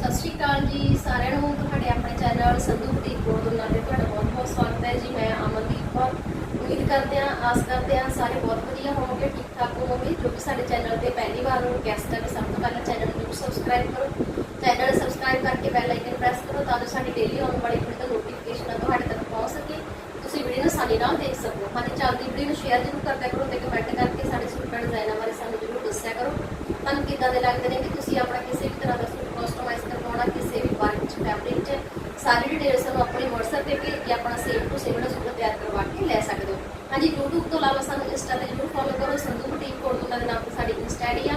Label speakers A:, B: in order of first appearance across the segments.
A: ਸਤਿ ਸ਼੍ਰੀ ਅਕਾਲ ਜੀ ਸਾਰਿਆਂ ਨੂੰ, ਤੁਹਾਡੇ ਆਪਣੇ ਚੈਨਲ ਸੰਧੂ ਬੁਟੀਕ ਬੋਰਡੂਨਾ ਤੇ ਤੁਹਾਡਾ ਬਹੁਤ ਬਹੁਤ ਸਵਾਗਤ ਹੈ ਜੀ, ਮੈਂ ਅਮਨਦੀਪ ਕੌਰ। ਉਮੀਦ ਕਰਦੇ ਹਾਂ, ਆਸ ਕਰਦੇ ਹਾਂ ਸਾਰੇ ਬਹੁਤ ਵਧੀਆ ਹੋਵੋਗੇ ਠੀਕ ਠਾਕ ਹੋਵੋਗੇ, ਜੋ ਕਿ ਸਾਡੇ ਚੈਨਲ ਤੇ ਪਹਿਲੀ ਵਾਰ ਨੂੰ ਗੈਸਟ ਹੈ ਸਭ ਤੋਂ ਪਹਿਲਾਂ ਚੈਨਲ ਨੂੰ ਸਬਸਕ੍ਰਾਈਬ ਕਰੋ। ਚੈਨਲ ਸਬਸਕ੍ਰਾਈਬ ਕਰਕੇ ਬੈਲ ਆਈਕਨ ਪ੍ਰੈਸ ਕਰੋ ਤਾਂ ਜੋ ਸਾਡੀ ਡੇਲੀ ਆਉਣ ਵਾਲੀ ਵੀਡੀਓ ਦਾ ਨੋਟੀਫਿਕੇਸ਼ਨ ਤੁਹਾਡੇ ਤੱਕ ਪਹੁੰਚ ਸਕੇ ਤੁਸੀਂ ਵੀਡੀਓ ਨੂੰ ਆਸਾਨੀ ਨਾਲ ਦੇਖ ਸਕੋ ਹਾਂਜੀ ਚੱਲਦੀ ਵੀਡੀਓ ਨੂੰ ਸ਼ੇਅਰ ਜ਼ਰੂਰ ਕਰਦਿਆ ਕਰੋ ਤੇ ਕਮੈਂਟ ਕਰਕੇ ਸਾਡੇ ਸੂਟ ਦਾ ਡਿਜ਼ਾਈਨਾਂ ਬਾਰੇ ਸਾਨੂੰ ਜ਼ਰੂਰ ਦੱਸਿਆ ਕਰੋ ਤੁਹਾਨੂੰ ਕਿੱਦਾਂ ਦੇ ਲੱਗਦੇ ਨੇ ਕਿ ਤੁਸੀਂ ਆਪਣਾ ਕਿਸੇ ਵੀ ਤਰ੍ਹਾਂ ਦਾ ਸੂਟ ਕਸਟਮਾਈਜ਼ ਕਰਵਾਉਣਾ ਕਿਸੇ ਵੀ ਵਰਕ ਚ ਫੈਬਰਿਕ ਚ ਸਾਰੀ ਡਿਟੇਲ ਸਾਨੂੰ ਆਪਣੀ WhatsApp ਤੇ ਭੇਜ ਕੇ ਆਪਣਾ ਸੇਮ ਟੂ ਸੇਮ ਦਾ ਸੂਟ ਤਿਆਰ ਕਰਵਾ ਕੇ ਲੈ ਸਕਦੇ ਹੋ। ਹਾਂਜੀ, YouTube ਤੋਂ ਇਲਾਵਾ ਸਾਨੂੰ Insta ਤੇ ਜ਼ਰੂਰ ਫੋਲੋ ਕਰੋ। ਸੰਧੂ ਬੁਟੀਕ ਕੋਡ ਉਹਨਾਂ ਦੇ ਨਾਮ ਤੇ ਸਾਡੀ Insta ਆਈਡੀ ਆ।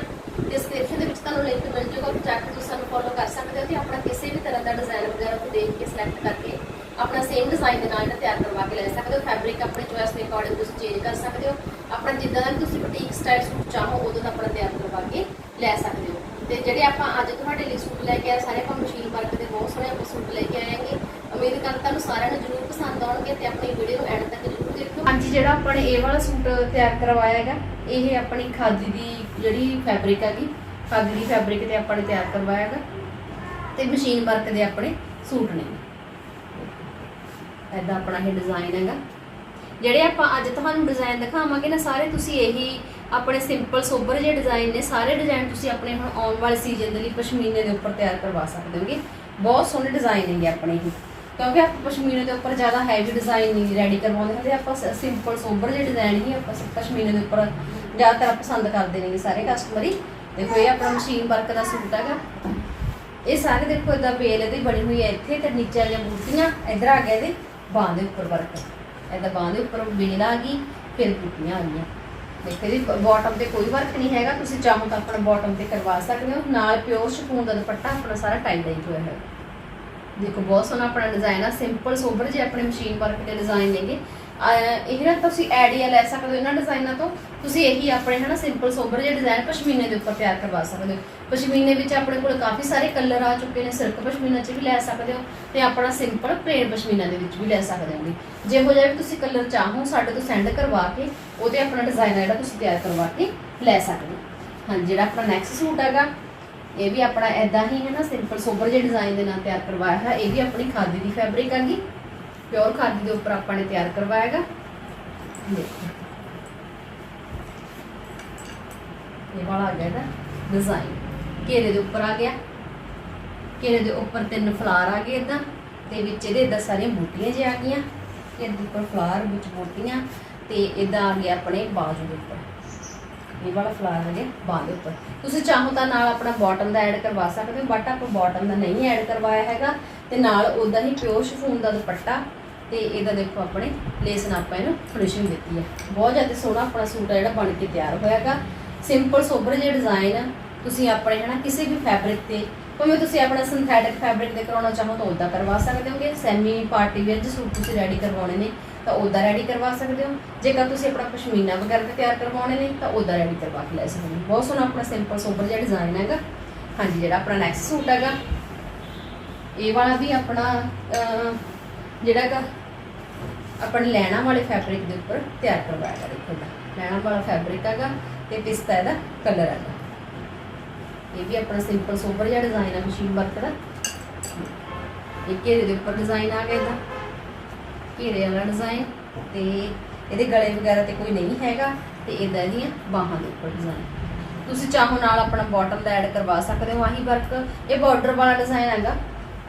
A: ਡਿਸਕ੍ਰਿਪਸ਼ਨ ਦੇ ਵਿੱਚ ਤੁਹਾਨੂੰ ਲਿੰਕ ਮਿਲ ਜਾਊਗਾ। ਜਾ ਕੇ ਤੁਸੀਂ ਸਾਨੂੰ ਫੋਲੋ ਕਰ ਸਕਦੇ ਹੋ ਤੇ ਆਪਣਾ ਕਿਸੇ ਵੀ ਤਰ੍ਹਾਂ ਦਾ ਡਿਜ਼ਾਈਨ ਵਗੈਰਾ ਨੂੰ ਦੇਖ ਕੇ ਸਿਲੈਕਟ ਕਰਕੇ ਆਪਣਾ ਸੇਮ ਡਿਜ਼ਾਈਨ ਦੇ ਨਾਲ ਤਿਆਰ ਕਰਵਾ ਕੇ ਲੈ ਸਕਦੇ ਹੋ। ਫੈਬਰਿਕ ਆਪਣੇ ਚੋਇਸ ਦੇ ਅਕੋਰਡਿੰਗ ਤੁਸੀਂ ਚੇਂਜ ਕਰ ਸਕਦੇ ਹੋ। ਆਪਣਾ ਜਿੱਦਾਂ ਦਾ ਵੀ ਤੁਸੀਂ ਬੁਟੀਕ ਸਟਾਈਲ ਸੂਟ ਚਾਹੋ, ਉਦੋਂ ਦਾ ਆਪਣਾ ਤਿਆਰ ਕਰਵਾ ਕੇ ਲੈ ਸਕਦੇ ਹੋ। ਤੇ ਜਿਹੜੇ ਆਪਾਂ ਅੱਜ ਤੁਹਾਡੇ ਲਈ ਸੂਟ ਲੈ ਕੇ ਆਏ, ਸਾਰੇ ਆਪਾਂ ਮਸ਼ੀਨ ਵਰਕ ਦੇ ਬਹੁਤ ਸੋਹਣੇ ਆਪਾਂ ਸੂਟ ਲੈ ਕੇ ਆਏਗੇ ਉਮੀਦ ਕਰਦਾ ਤੁਹਾਨੂੰ ਸਾਰਿਆਂ ਨੂੰ ਜ਼ਰੂਰ ਪਸੰਦ ਆਉਣਗੇ ਤੇ ਆਪਣੀ ਵੀਡੀਓ ਨੂੰ ਐਂਡ ਤੱਕ ਜ਼ਰੂਰ ਦੇਖਿਓ। ਹਾਂਜੀ, ਜਿਹੜਾ ਆਪਾਂ ਨੇ ਇਹ ਵਾਲਾ ਸੂਟ ਤਿਆਰ ਕਰਵਾਇਆ ਹੈਗਾ, ਇਹ ਆਪਣੀ ਖਾਦੀ ਦੀ ਜਿਹੜੀ ਫੈਬਰਿਕ ਹੈਗੀ, ਖਾਦੀ ਦੀ ਫੈਬਰਿਕ ਤੇ ਆਪਾਂ ਨੇ ਤਿਆਰ ਕਰਵਾਇਆ ਹੈਗਾ। ਤੇ ਮਸ਼ੀਨ ਵਰਕ ਦੇ ਆਪਣੇ ਸੂਟ ਨੇ। ਐਦਾਂ ਆਪਣਾ ਇਹ ਡਿਜ਼ਾਈਨ ਹੈਗਾ। ਜਿਹੜੇ ਆਪਾਂ ਅੱਜ ਤੁਹਾਨੂੰ ਡਿਜ਼ਾਈਨ ਦਿਖਾਵਾਂਗੇ ਨਾ, ਸਾਰੇ ਤੁਸੀਂ ਇਹੀ ਆਪਣੇ ਸਿੰਪਲ ਸੋਬਰ ਜਿਹੇ ਡਿਜ਼ਾਈਨ ਨੇ, ਸਾਰੇ ਡਿਜ਼ਾਈਨ ਤੁਸੀਂ ਆਪਣੇ ਹੁਣ ਆਉਣ ਵਾਲੇ ਸੀਜ਼ਨ ਦੇ ਲਈ ਪਸ਼ਮੀਨੇ ਦੇ ਉੱਪਰ ਤਿਆਰ ਕਰਵਾ ਸਕਦੇ ਹੋਗੇ। ਬਹੁਤ ਸੋਹਣੇ ਡਿਜ਼ਾਈਨ ਹੈਗੇ ਆਪਣੇ ਇਹ। ਕਿਉਂਕਿ ਆਪਾਂ ਪਸ਼ਮੀਨੇ ਦੇ ਉੱਪਰ ਜ਼ਿਆਦਾ ਹੈਵੀ ਡਿਜ਼ਾਈਨ ਨਹੀਂ ਰੈਡੀ ਕਰਵਾਉਂਦੇ ਹੁੰਦੇ, ਆਪਾਂ ਸਿੰਪਲ ਸੋਬਰ ਜਿਹੇ ਡਿਜ਼ਾਈਨ ਹੀ ਆਪਾਂ ਪਸ਼ਮੀਨੇ ਦੇ ਉੱਪਰ ਜ਼ਿਆਦਾਤਰ ਪਸੰਦ ਕਰਦੇ ਨੇਗੇ ਸਾਰੇ ਕਸਟਮਰ ਹੀ। ਦੇਖੋ, ਇਹ ਆਪਣਾ ਮਸ਼ੀਨ ਵਰਕ ਦਾ ਸੂਟ ਹੈਗਾ। ਇਹ ਸਾਰੇ ਦੇਖੋ ਇਦਾਂ ਬੇਲ ਇਹਦੀ ਬਣੀ ਹੋਈ ਹੈ ਇੱਥੇ ਤੇ ਨੀਚੇ ਵਾਲੀਆਂ ਬੂਟੀਆਂ, ਇੱਧਰ ਆ ਗਿਆ ਇਹਦੇ, ਬਾਂਹ ਦੇ ਉੱਪਰ ਵਰਕ ਇਹਦਾ ਬਾਂਹ ਦੇ ਉੱਪਰ ਬੇਲ ਆ ਗਈ ਫਿਰ ਬੂਟੀਆਂ ਆ ਗਈਆਂ। ਦੇਖੋ ਜੀ ਬਾਟਮ ਤੇ ਕੋਈ ਵਰਕ ਨਹੀਂ ਹੈਗਾ, ਤੁਸੀਂ ਚਾਹੋ ਤਾਂ ਆਪਣਾ ਬਾਟਮ ਤੇ ਕਰਵਾ ਸਕਦੇ ਹੋ। ਨਾਲ ਪਿਓਰ ਸ਼ਿਫੋਨ ਦਾ ਦੁਪੱਟਾ ਆਪਣਾ ਸਾਰਾ ਟਾਈ ਡਾਈ ਹੋਇਆ। ਹੈ ਦੇਖੋ, ਬਹੁਤ ਸੋਹਣਾ ਆਪਣਾ ਡਿਜ਼ਾਈਨ ਆ। ਸਿੰਪਲ ਸੋਬਰ ਜੇ ਆਪਣੇ ਮਸ਼ੀਨ ਵਰਕ ਦੇ ਡਿਜ਼ਾਈਨ ਨੇਗੇ। ਇਹ ਨਾ ਤੁਸੀਂ ਆਈਡੀਆ ਲੈ ਸਕਦੇ ਹੋ ਇਹਨਾਂ ਡਿਜ਼ਾਈਨਾਂ ਤੋਂ, ਤੁਸੀਂ ਇਹੀ ਆਪਣੇ ਹਨਾ ਸਿੰਪਲ ਸੋਬਰ ਜਿਹੇ ਡਿਜ਼ਾਈਨ ਪਸ਼ਮੀਨੇ ਦੇ ਉੱਪਰ ਤਿਆਰ ਕਰਵਾ ਸਕਦੇ ਹੋ। ਪਸ਼ਮੀਨੇ ਵਿੱਚ ਆਪਣੇ ਕੋਲ ਕਾਫੀ ਸਾਰੇ ਕਲਰ ਆ ਚੁੱਕੇ ਨੇ ਸਿਲਕ ਪਸ਼ਮੀਨਾ 'ਚ ਵੀ ਲੈ ਸਕਦੇ ਹੋ ਤੇ ਆਪਣਾ ਸਿੰਪਲ ਪਲੇਨ ਪਸ਼ਮੀਨਾ ਦੇ ਵਿੱਚ ਵੀ ਲੈ ਸਕਦੇ ਹੋ ਜਿਹੋ ਜਿਹਾ ਵੀ ਤੁਸੀਂ ਕਲਰ ਚਾਹੋ, ਸਾਡੇ ਤੋਂ ਸੈਂਡ ਕਰਵਾ ਕੇ, ਉਹਦੇ ਆਪਣਾ ਡਿਜ਼ਾਈਨ ਜਿਹੜਾ ਤੁਸੀਂ ਤਿਆਰ ਕਰਵਾ ਕੇ ਲੈ ਸਕਦੇ ਹੋ। ਹਾਂਜੀ, ਜਿਹੜਾ ਆਪਣਾ ਨੈਕਸਟ ਸੂਟ ਹੈਗਾ, ਇਹ ਵੀ ਆਪਣਾ ਐਦਾਂ ਹੀ ਹੈ ਨਾ ਸਿੰਪਲ ਸੋਬਰ ਜਿਹੇ ਡਿਜ਼ਾਈਨ ਦੇ ਨਾਲ ਤਿਆਰ ਕਰਵਾਇਆ ਹੈ ਇਹ ਵੀ ਆਪਣੀ ਖਾਦੀ ਦੀ ਫੈਬਰਿਕ ਹੈਗੀ। ਪਿਓਰ ਖਾਦੀ ਦੇ ਉੱਪਰ ਆਪਾਂ ਨੇ ਤਿਆਰ ਕਰਵਾਇਆ ਦੇਖੋ। ਇਹ ਵਾਲਾ ਆ ਗਿਆ ਇਹਦਾ ਡਿਜ਼ਾਈਨ ਘੇਰੇ ਦੇ ਉੱਪਰ ਆ ਗਿਆ। ਘੇਰੇ ਦੇ ਉੱਪਰ ਤਿੰਨ ਫਲਾਰ ਆ ਗਏ ਇਦਾਂ। ਤੇ ਵਿੱਚ ਇਹਦੇ ਇਦਾਂ ਸਾਰੀਆਂ ਬੂਟੀਆਂ ਜਿਹਾ ਆ ਗਈਆਂ। ਘੇਰੇ ਉੱਪਰ ਫਲਾਰ ਵਿੱਚ ਬੂਟੀਆਂ ਤੇ ਇਦਾਂ ਆ ਗਿਆ ਆਪਣੇ ਬਾਜੂ ਦੇ ਉੱਪਰ। ਇਹ ਵਾਲਾ ਫਲਾਰ ਹੈ ਬਾਂਹ ਦੇ ਉੱਪਰ। ਤੁਸੀਂ ਚਾਹੋ ਤਾਂ ਨਾਲ ਆਪਣਾ ਬਾਟਮ ਦਾ ਐਡ ਕਰਵਾ ਸਕਦੇ ਹੋ ਬਟ ਆਪਾਂ ਬਾਟਮ ਦਾ ਨਹੀਂ ਐਡ ਕਰਵਾਇਆ ਹੈਗਾ। ਤੇ ਨਾਲ ਉਦਾਂ ਹੀ ਪਿਓਰ ਸ਼ਿਫੋਨ ਦਾ ਦੁਪੱਟਾ ਤੇ ਇਹਦਾ ਦੇਖੋ ਆਪਣੇ ਲੇਸ ਨਾਲ ਆਪਾਂ ਇਹਨੂੰ ਫਿਨਿਸ਼ਿੰਗ ਦਿੱਤੀ ਹੈ। ਬਹੁਤ ਜ਼ਿਆਦਾ ਸੋਹਣਾ ਆਪਣਾ ਸੂਟ ਆ ਜਿਹੜਾ ਬਣ ਕੇ ਤਿਆਰ ਹੋਇਆਗਾ। ਸਿੰਪਲ ਸੋਬਰ ਜਿਹੇ ਡਿਜ਼ਾਈਨ ਤੁਸੀਂ ਆਪਣੇ ਹਨਾ ਕਿਸੇ ਵੀ ਫੈਬਰਿਕ ਤੇ ਭਾਵੇਂ ਤੁਸੀਂ ਆਪਣਾ ਸਿੰਥੈਟਿਕ ਫੈਬਰਿਕ ਦੇ ਕਰਾਉਣਾ ਚਾਹੋ ਤਾਂ ਉਦਾਂ ਕਰਵਾ ਸਕਦੇ ਹੋਗੇ। ਸੈਮੀ ਪਾਰਟੀ ਵੇਅਰ ਦੇ ਸੂਟ ਤੁਸੀਂ ਰੈਡੀ ਕਰਵਾਉਣੇ ਨੇ, ਤਾਂ ਉਦਾਂ ਰੈਡੀ ਕਰਵਾ ਸਕਦੇ ਹੋ। ਜੇਕਰ ਤੁਸੀਂ ਆਪਣਾ ਪਸ਼ਮੀਨਾ ਵਗੈਰਾ ਤੇ ਤਿਆਰ ਕਰਵਾਉਣੇ ਨੇ, ਤਾਂ ਉਦਾਂ ਰੈਡੀ ਕਰਵਾ ਕੇ ਲੈ ਸਕਦੇ ਹੋ। ਬਹੁਤ ਸੋਹਣਾ ਆਪਣਾ ਸਿੰਪਲ ਸੋਬਰ ਜਿਹਾ ਡਿਜ਼ਾਈਨ ਹੈਗਾ। ਹਾਂਜੀ, ਜਿਹੜਾ ਆਪਣਾ ਨੈਕਸਟ ਸੂਟ ਹੈਗਾ, ਇਹ ਵਾਲਾ ਵੀ ਆਪਣਾ ਜਿਹੜਾ ਹੈਗਾ ਆਪਣੇ ਲੈਣਾ ਵਾਲੇ ਫੈਬਰਿਕ ਦੇ ਉੱਪਰ ਤਿਆਰ ਕਰਵਾਇਆ ਹੈ ਦੇਖੋ ਇਹਦਾ ਲੈਣਾ ਵਾਲਾ ਫੈਬਰਿਕ ਹੈਗਾ ਤੇ ਪਿਸਤਾ ਇਹਦਾ ਕਲਰ ਹੈਗਾ। ਇਹ ਵੀ ਆਪਣਾ ਸਿੰਪਲ ਸੋਬਰ ਜਿਹਾ ਡਿਜ਼ਾਈਨ ਹੈ ਮਸ਼ੀਨ ਵਰਕ ਦਾ। ਇਹ ਘੇਰੇ ਦੇ ਉੱਪਰ ਡਿਜ਼ਾਈਨ ਆ ਗਿਆ ਇਹਦਾ। ਘੇਰੇ ਵਾਲਾ ਡਿਜ਼ਾਈਨ ਤੇ ਇਹਦੇ ਗਲੇ ਵਗੈਰਾ ਤੇ ਕੋਈ ਨਹੀਂ ਹੈਗਾ ਤੇ ਇਦਾਂ ਇਹਦੀਆਂ ਬਾਹਾਂ ਦੇ ਉੱਪਰ ਡਿਜ਼ਾਈਨ ਤੁਸੀਂ ਚਾਹੋ ਨਾਲ ਆਪਣਾ ਬਾਟਮ ਦਾ ਐਡ ਕਰਵਾ ਸਕਦੇ ਹੋ, ਆਹੀ ਵਰਕ ਇਹ ਬਾਰਡਰ ਵਾਲਾ ਡਿਜ਼ਾਈਨ ਹੈਗਾ।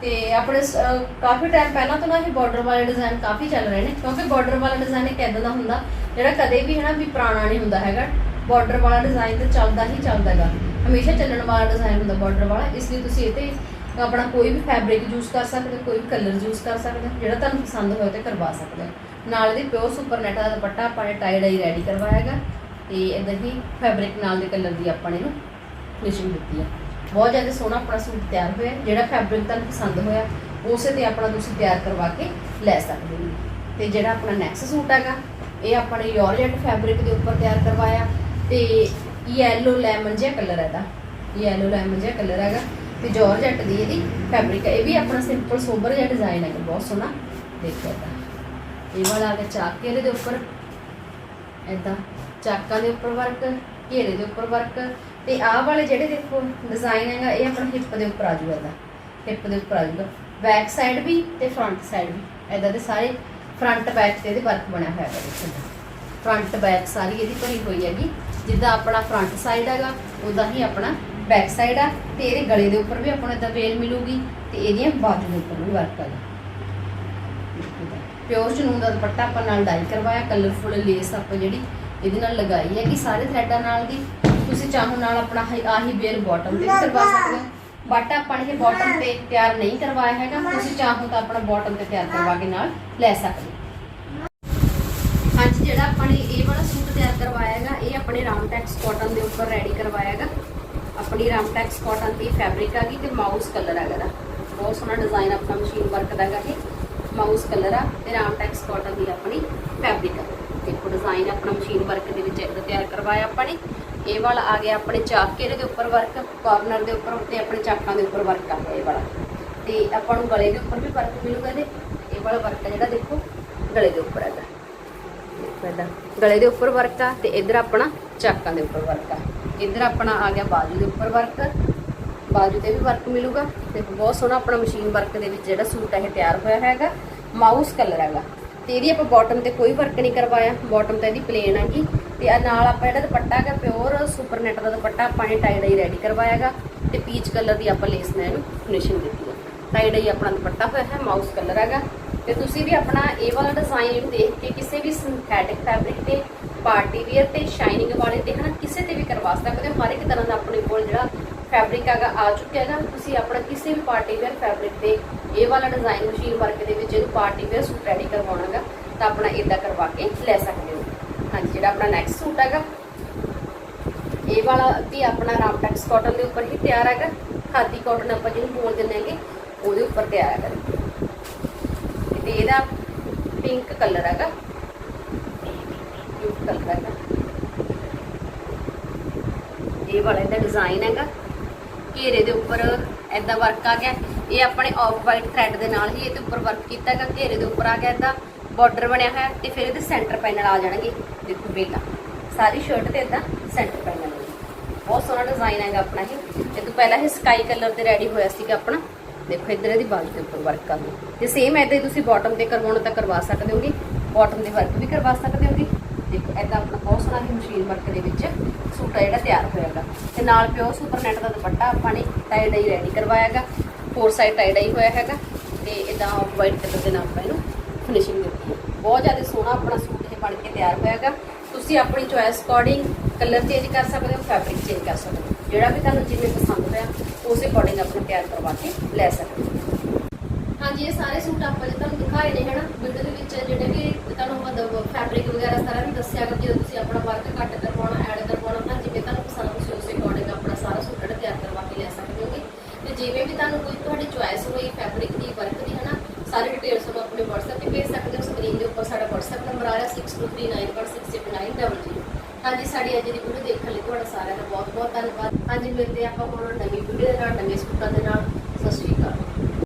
A: ਤੇ ਆਪਣੇ ਸ- ਅਹ ਕਾਫੀ ਟਾਈਮ ਪਹਿਲਾਂ ਤੋਂ ਨਾ ਇਹ ਬਾਰਡਰ ਵਾਲੇ ਡਿਜ਼ਾਈਨ ਕਾਫੀ ਚੱਲ ਰਹੇ ਨੇ, ਕਿਉਂਕਿ ਬਾਰਡਰ ਵਾਲਾ ਡਿਜ਼ਾਈਨ ਇੱਕ ਇਦਾਂ ਦਾ ਹੁੰਦਾ, ਜਿਹੜਾ ਕਦੇ ਵੀ ਹੈ ਨਾ ਵੀ ਪੁਰਾਣਾ ਨਹੀਂ ਹੁੰਦਾ ਹੈਗਾ। ਬਾਰਡਰ ਵਾਲਾ ਡਿਜ਼ਾਈਨ ਤੇ ਚੱਲਦਾ ਹੀ ਚੱਲਦਾ ਹੈਗਾ। ਹਮੇਸ਼ਾ ਚੱਲਣ ਵਾਲਾ ਡਿਜ਼ਾਈਨ ਹੁੰਦਾ ਬਾਰਡਰ ਵਾਲਾ, ਇਸ ਲਈ ਤੁਸੀਂ ਇਹ ਤੇ ਆਪਣਾ ਕੋਈ ਵੀ ਫੈਬਰਿਕ ਯੂਜ਼ ਕਰ ਸਕਦੇ ਹੋ, ਕੋਈ ਵੀ ਕਲਰ ਯੂਜ਼ ਕਰ ਸਕਦੇ ਹੋ, ਜਿਹੜਾ ਤੁਹਾਨੂੰ ਪਸੰਦ ਹੋਵੇ ਤੇ ਕਰਵਾ ਸਕਦੇ ਹੋ। ਨਾਲ ਇਹਦੇ ਪਿਓਰ ਸੁਪਰ ਨੈਟ ਦਾ ਦੁਪੱਟਾ ਆਪਾਂ ਨੇ ਟਾਈ ਡਾਈ ਰੈਡੀ ਕਰਵਾਇਆ ਹੈਗਾ, ਤੇ ਇਦਾਂ ਹੀ ਫੈਬਰਿਕ ਨਾਲ ਦੇ ਕਲਰ ਦੀ ਆਪਾਂ ਨੇ ਇਹਨੂੰ ਫਿਨਿਸ਼ਿੰਗ ਦਿੱਤੀ ਹੈ। ਬਹੁਤ ਜ਼ਿਆਦਾ ਸੋਹਣਾ ਆਪਣਾ ਸੂਟ ਤਿਆਰ ਹੋਇਆ, ਜਿਹੜਾ ਫੈਬਰਿਕ ਤੁਹਾਨੂੰ ਪਸੰਦ ਹੋਇਆ, ਉਸੇ ਤੇ ਆਪਣਾ ਤੁਸੀਂ ਤਿਆਰ ਕਰਵਾ ਕੇ ਲੈ ਸਕਦੇ ਹੋ। ਤੇ ਜਿਹੜਾ ਆਪਣਾ ਨੈਕਸਟ ਸੂਟ ਹੈਗਾ, ਇਹ ਆਪਣੇ ਨੇ ਯੋਰਜੈਟ ਫੈਬਰਿਕ ਦੇ ਉੱਪਰ ਤਿਆਰ ਕਰਵਾਇਆ, ਤੇ ਯੈਲੋ ਲੈਮਨ ਜਿਹਾ ਕਲਰ ਹੈ ਇਹਦਾ। ਯੈਲੋ ਲੈਮਨ ਜਿਹਾ ਕਲਰ ਹੈਗਾ, ਤੇ ਜਾਰਜੈਟ ਦੀ ਇਹਦੀ ਫੈਬਰਿਕ ਹੈ, ਇਹ ਵੀ ਆਪਣਾ ਸਿੰਪਲ ਸੋਬਰ ਜਿਹਾ ਡਿਜ਼ਾਈਨ ਹੈਗਾ, ਬਹੁਤ ਸੋਹਣਾ। ਦੇਖੋ ਇਹਦਾ। ਇਹ ਵਾਲਾ ਆ ਗਿਆ ਚਾਕੇ ਦੇ ਉੱਪਰ ਐਦਾਂ ਚਾਕਾਂ ਦੇ ਉੱਪਰ ਵਰਕ ਘੇਰੇ ਦੇ ਉੱਪਰ ਵਰਕ ਤੇ ਆਹ ਵਾਲੇ ਜਿਹੜੇ ਦੇਖੋ ਡਿਜ਼ਾਈਨ ਹੈਗਾ, ਇਹ ਆਪਣਾ ਹਿੱਪ ਦੇ ਉੱਪਰ ਆ ਜੂਗਾ ਇਹਦਾ। ਹਿੱਪ ਦੇ ਉੱਪਰ ਆ ਜਾਊਗਾ ਬੈਕ ਸਾਈਡ ਵੀ ਤੇ ਫਰੰਟ ਸਾਈਡ ਵੀ। ਐਦਾਂ ਦੇ ਸਾਰੇ ਫਰੰਟ ਬੈਕ ਤੇ ਇਹਦੇ ਵਰਕ ਬਣਿਆ ਹੋਇਆ ਹੈ ਦੇਖੋ ਫਰੰਟ ਬੈਕ ਸਾਰੀ ਇਹਦੀ ਭਰੀ ਹੋਈ ਹੈਗੀ। ਜਿੱਦਾਂ ਆਪਣਾ ਫਰੰਟ ਸਾਈਡ ਹੈਗਾ ਉਦਾਂ ਹੀ ਆਪਣਾ ਬੈਕ ਸਾਈਡ ਆ। ਤੇ ਇਹਦੇ ਗਲੇ ਦੇ ਉੱਪਰ ਵੀ ਆਪਾਂ ਨੂੰ ਇਦਾਂ ਵੇਲ ਮਿਲੂਗੀ, ਤੇ ਇਹਦੀਆਂ ਬਾਜੂ ਦੇ ਉੱਪਰ ਵੀ ਵਰਕ ਹੈਗਾ ਪਿਓਰ ਚਨੂਨ ਦਾ ਦੁਪੱਟਾ ਆਪਾਂ ਨਾਲ ਡਾਈ ਕਰਵਾਇਆ ਕਲਰਫੁਲ ਲੇਸ ਆਪਾਂ ਜਿਹੜੀ ਇਹਦੇ ਨਾਲ ਲਗਾਈ ਹੈਗੀ ਸਾਰੇ ਥ੍ਰੈਡਾਂ ਨਾਲ ਦੀ ਤੁਸੀਂ ਚਾਹੋ ਨਾਲ ਆਪਣਾ ਹ- ਆਹੀ ਬੇਲ ਬਾਟਮ ਤੇ ਵੀ ਕਰਵਾ ਸਕਦੇ ਹੋ। ਬਟ ਆਪਾਂ ਇਹ ਬਾਟਮ ਤੇ ਤਿਆਰ ਨਹੀਂ ਕਰਵਾਇਆ ਹੈਗਾ। ਤੁਸੀਂ ਚਾਹੋ ਤਾਂ ਆਪਣਾ ਬਾਟਮ ਤੇ ਤਿਆਰ ਕਰਵਾ ਕੇ ਨਾਲ ਲੈ ਸਕਦੇ ਹੋ। ਹਾਂਜੀ ਜਿਹੜਾ ਆਪਾਂ ਨੇ ਇਹ ਵਾਲਾ ਸੂਟ ਤਿਆਰ ਕਰਵਾਇਆ ਹੈਗਾ ਇਹ ਆਪਣੇ ਰਾਮਟੈਕਸ ਕਾਟਨ ਦੇ ਉੱਪਰ ਰੈਡੀ ਕਰਵਾਇਆ ਹੈਗਾ। ਆਪਣੀ ਰਾਮਟੈਕਸ ਕਾਟਨ ਦੀ ਫੈਬਰਿਕ ਹੈਗੀ ਤੇ ਮਾਊਸ ਕਲਰ ਹੈਗਾ ਦਾ ਬਹੁਤ ਸੋਹਣਾ ਡਿਜ਼ਾਈਨ ਆਪਣਾ ਮਸ਼ੀਨ ਵਰਕ ਦਾ ਹੈਗਾ ਇਹ। ਮਾਊਸ ਕਲਰ ਆ ਤੇ ਰਾਮਟੈਕਸ ਕਾਟਨ ਦੀ ਆਪਣੀ ਫੈਬਰਿਕ ਆ। ਡਿਜ਼ਾਈਨ ਆਪਣਾ ਮਸ਼ੀਨ ਵਰਕ ਦੇ ਵਿੱਚ ਇਹਦਾ ਤਿਆਰ ਕਰਵਾਇਆ ਆਪਾਂ ਨੇ। ਇਹ ਵਾਲਾ ਆ ਗਿਆ ਆਪਣੇ ਚਾਕ ਦੇ ਉੱਪਰ ਵਰਕ ਕਾਰਨਰ ਦੇ ਉੱਪਰ ਤੇ ਆਪਣੇ ਚਾਕਾਂ ਦੇ ਉੱਪਰ ਵਰਕ ਆ ਗਿਆ ਇਹ ਵਾਲਾ। ਤੇ ਆਪਾਂ ਨੂੰ ਗਲੇ ਦੇ ਉੱਪਰ ਵੀ ਵਰਕ ਮਿਲੂਗਾ ਇਹਦੇ। ਇਹ ਵਾਲਾ ਵਰਕ ਆ ਜਿਹੜਾ ਦੇਖੋ, ਗਲੇ ਦੇ ਉੱਪਰ ਹੈਗਾ। ਦੇਖੋ ਏਦਾਂ ਗਲੇ ਦੇ ਉੱਪਰ ਵਰਕ ਆ ਤੇ ਇਧਰ ਆਪਣਾ ਚਾਕਾਂ ਦੇ ਉੱਪਰ ਵਰਕ ਆ। ਇਧਰ ਆਪਣਾ ਆ ਗਿਆ ਬਾਜੂ ਦੇ ਉੱਪਰ ਵਰਕ ਬਾਜੂ ਤੇ ਵੀ ਵਰਕ ਮਿਲੂਗਾ। ਤੇ ਬਹੁਤ ਸੋਹਣਾ ਆਪਣਾ ਮਸ਼ੀਨ ਵਰਕ ਦੇ ਵਿੱਚ ਜਿਹੜਾ ਸੂਟ ਇਹ ਤਿਆਰ ਹੋਇਆ ਹੈਗਾ। ਮਾਊਸ ਕਲਰ ਹੈਗਾ। ਤੇ ਇਹਦੀ ਆਪਾਂ ਬਾਟਮ ਤੇ ਕੋਈ ਵਰਕ ਨਹੀਂ ਕਰਵਾਇਆ ਬਾਟਮ ਤਾਂ ਇਹਦੀ ਪਲੇਨ ਹੈਗੀ। ਤੇ ਆ ਨਾਲ ਆਪਾਂ ਜਿਹੜਾ ਦੁਪੱਟਾ ਹੈਗਾ ਪਿਓਰ ਸੁਪਰ ਨੈਟ ਦਾ ਦੁਪੱਟਾ ਆਪਾਂ ਨੇ ਟਾਈ ਡਾਈ ਰੈਡੀ ਕਰਵਾਇਆ ਹੈਗਾ ਤੇ ਪੀਚ ਕਲਰ ਦੀ ਆਪਾਂ ਲੇਸ ਨਾਲ ਇਹਨੂੰ ਫਿਨਿਸ਼ਿੰਗ ਦਿੱਤੀ ਹੈ। ਟਾਈ ਡਾਈ ਆਪਣਾ ਦੁਪੱਟਾ ਹੋਇਆ ਹੈ ਮਾਊਸ ਕਲਰ ਹੈਗਾ। ਤੇ ਤੁਸੀਂ ਵੀ ਆਪਣਾ ਇਹ ਵਾਲਾ ਡਿਜ਼ਾਈਨ ਦੇਖ ਕੇ ਕਿਸੇ ਵੀ ਸਿੰਥੈਟਿਕ ਫੈਬਰਿਕ ਤੇ ਪਾਰਟੀ ਵੇਅਰ ਤੇ ਸ਼ਾਈਨਿੰਗ ਵਾਲੇ ਤੇ ਹਨਾ, ਕਿਸੇ ਤੇ ਵੀ ਕਰਵਾ ਸਕਦੇ ਹੋ। ਹਰ ਇੱਕ ਤਰ੍ਹਾਂ ਦਾ ਆਪਣੇ ਕੋਲ ਜਿਹੜਾ ਫੈਬਰਿਕ ਹੈਗਾ, ਆ ਚੁੱਕਿਆ ਹੈਗਾ। ਤੁਸੀਂ ਆਪਣਾ ਕਿਸੇ ਵੀ ਪਾਰਟੀ ਵੇਅਰ ਫੈਬਰਿਕ ਤੇ ਇਹ ਵਾਲਾ ਡਿਜ਼ਾਈਨ ਮਸ਼ੀਨ ਵਰਕ ਦੇ ਵਿੱਚ ਇਹਨੂੰ ਪਾਰਟੀ ਵੇਅਰ ਸੂਟ ਰੈਡੀ ਕਰਵਾਉਣਾਗਾ, ਤਾਂ ਆਪਣਾ ਇਦਾਂ ਕਰਵਾ ਕੇ ਲੈ ਸਕਦੇ ਹੋ। ਹਾਂਜੀ, ਜਿਹੜਾ ਆਪਣਾ ਨੈਕਸਟ ਸੂਟ ਹੈਗਾ, ਇਹ ਵਾਲਾ ਵੀ ਆਪਣਾ ਰਾਮਟੈਕਸ ਕਾਟਨ ਦੇ ਉੱਪਰ ਹੀ ਤਿਆਰ ਹੈਗਾ। ਖਾਦੀ ਕਾਟਨ ਆਪਾਂ ਜਿਹਨੂੰ ਬੋਲ ਦਿੰਦੇ ਹੈਗੇ, ਉਹਦੇ ਉੱਪਰ ਤਿਆਰ ਹੈਗਾ। ਤੇ ਇਹਦਾ ਪਿੰਕ ਕਲਰ ਹੈਗਾ। ਪਿੰਕ ਕਲਰ ਹੈਗਾ। ਇਹ ਵਾਲਾ ਇਹਦਾ ਡਿਜ਼ਾਈਨ ਹੈਗਾ। ਘੇਰੇ ਦੇ ਉੱਪਰ ਐਦਾਂ ਵਰਕ ਆ ਗਿਆ। ਇਹ ਆਪਣੇ ਆਫ ਵਾਈਟ ਥ੍ਰੈਡ ਦੇ ਨਾਲ ਹੀ ਇਹਦੇ ਉੱਪਰ ਵਰਕ ਕੀਤਾ ਹੈਗਾ, ਘੇਰੇ ਦੇ ਉੱਪਰ ਆ ਗਿਆ ਇਹਦਾ ਬਾਰਡਰ ਬਣਿਆ ਹੋਇਆ ਤੇ ਫਿਰ ਇਹਦੇ ਸੈਂਟਰ ਪੈਨਲ ਆ ਜਾਣਗੇ। ਦੇਖੋ ਬੇਲਾ ਸਾਰੀ ਸ਼ਰਟ ਤੇ ਇਦਾਂ ਸੈਂਟਰ ਪੈਨਲ ਬਹੁਤ ਸੋਹਣਾ ਡਿਜ਼ਾਈਨ ਹੈਗਾ ਆਪਣਾ ਇਹ। ਇਹ ਤੋਂ ਪਹਿਲਾਂ ਇਹ ਸਕਾਈ ਕਲਰ ਤੇ ਰੈਡੀ ਹੋਇਆ ਸੀਗਾ ਆਪਣਾ। ਦੇਖੋ ਇੱਧਰ ਇਹਦੀ ਬਾਜੂ ਦੇ ਉੱਪਰ ਵਰਕ ਕਰਨਾ ਤੇ ਸੇਮ ਐਦਾਂ ਹੀ ਤੁਸੀਂ ਬਾਟਮ ਤੇ ਕਰਵਾਉਣਾ ਤਾਂ ਕਰਵਾ ਸਕਦੇ ਹੋਗੇ। ਬਾਟਮ ਦੇ ਵਰਕ ਵੀ ਕਰਵਾ ਸਕਦੇ ਹੋਗੇ। ਦੇਖੋ ਐਦਾਂ ਆਪਣਾ ਬਹੁਤ ਸੋਹਣਾ ਹੀ ਮਸ਼ੀਨ ਵਰਕ ਦੇ ਵਿੱਚ ਸੂਟ ਜਿਹੜਾ ਤਿਆਰ ਹੋਇਆਗਾ ਤੇ ਨਾਲ ਪਿਓ ਸੁਪਰ ਨੈਟ ਦਾ ਦੁਪੱਟਾ ਆਪਾਂ ਨੇ ਟਾਈ ਡਾਈ ਰੈਡੀ ਕਰਵਾਇਆਗਾ ਫੋਰ ਸਾਈਡ ਟਾਈ ਡਾਈ ਹੋਇਆ ਹੈਗਾ ਤੇ ਇਦਾਂ ਵਾਈਟ ਕਲਰ ਦੇ ਨਾਲ ਆਪਾਂ ਇਹਨੂੰ ਫਿਨਿਸ਼ਿੰਗ ਦਿੱਤੀ ਹੈ। ਬਹੁਤ ਜ਼ਿਆਦਾ ਸੋਹਣਾ ਆਪਣਾ ਸੂਟ ਇਹ ਬਣ ਕੇ ਤਿਆਰ ਹੋਇਆਗਾ ਤੁਸੀਂ ਆਪਣੀ ਚੋਇਸ ਅਕੋਰਡਿੰਗ ਕਲਰ ਚੇਂਜ ਕਰ ਸਕਦੇ ਹੋ ਫੈਬਰਿਕ ਚੇਂਜ ਕਰ ਸਕਦੇ ਹੋ। ਜਿਹੜਾ ਵੀ ਤੁਹਾਨੂੰ ਜਿਵੇਂ ਪਸੰਦ ਹੋਇਆ, ਉਸ ਅਕੋਰਡਿੰਗ ਆਪਣਾ ਤਿਆਰ ਕਰਵਾ ਕੇ ਲੈ ਸਕਦੇ ਹੋ। ਹਾਂਜੀ, ਇਹ ਸਾਰੇ ਸੂਟ ਆਪਾਂ ਜੇ ਤੁਹਾਨੂੰ ਦਿਖਾਏ ਨੇ, ਹਨਾ? ਵੀਡੀਓ ਦੇ ਵਿੱਚ ਜਿਹੜੇ ਵੀ ਤੁਹਾਨੂੰ ਮਤਲਬ ਫੈਬਰਿਕ ਵਗੈਰਾ ਸਾਰਾ ਵੀ ਦੱਸਿਆ ਕਿ ਜਦੋਂ ਤੁਸੀਂ ਆਪਣਾ ਵਰਕ ਕੱਟ ਕਰਵਾਉਣਾ ਐਡ ਕਰਵਾਉਣਾ, ਤਾਂ ਜਿਵੇਂ ਤੁਹਾਨੂੰ ਪਸੰਦ ਸੀ ਉਸ ਅਕੋਰਡਿੰਗ ਆਪਣਾ ਸਾਰਾ ਸੂਟ ਜਿਹੜਾ ਤਿਆਰ ਕਰਵਾਉਣਾ ਜਿਵੇਂ ਵੀ ਤੁਹਾਨੂੰ ਕੋਈ ਤੁਹਾਡੀ ਚੁਆਇਸ ਹੋਈ ਫੈਬਰਿਕ ਦੀ ਵਰਕ ਦੀ, ਹਨਾ, ਸਾਰੀ ਡਿਟੇਲਸ ਨੂੰ ਆਪਣੇ WhatsApp ਤੇ ਭੇਜ ਸਕਦੇ ਹੋ ਸਕਰੀਨ ਦੇ ਉੱਪਰ ਸਾਡਾ WhatsApp ਨੰਬਰ ਆ ਰਿਹਾ 6239168900 ਹਾਂਜੀ, ਸਾਡੀ ਅੱਜ ਦੀ ਵੀਡੀਓ ਦੇਖਣ ਲਈ ਤੁਹਾਡਾ ਸਾਰਿਆਂ ਦਾ ਬਹੁਤ ਬਹੁਤ ਧੰਨਵਾਦ। ਹਾਂਜੀ, ਮਿਲਦੇ ਆਪਾਂ ਹੁਣ ਨਵੀਂ ਵੀਡੀਓ ਦੇ ਨਾਲ, ਨਵੇਂ ਸੂਟਾਂ ਦੇ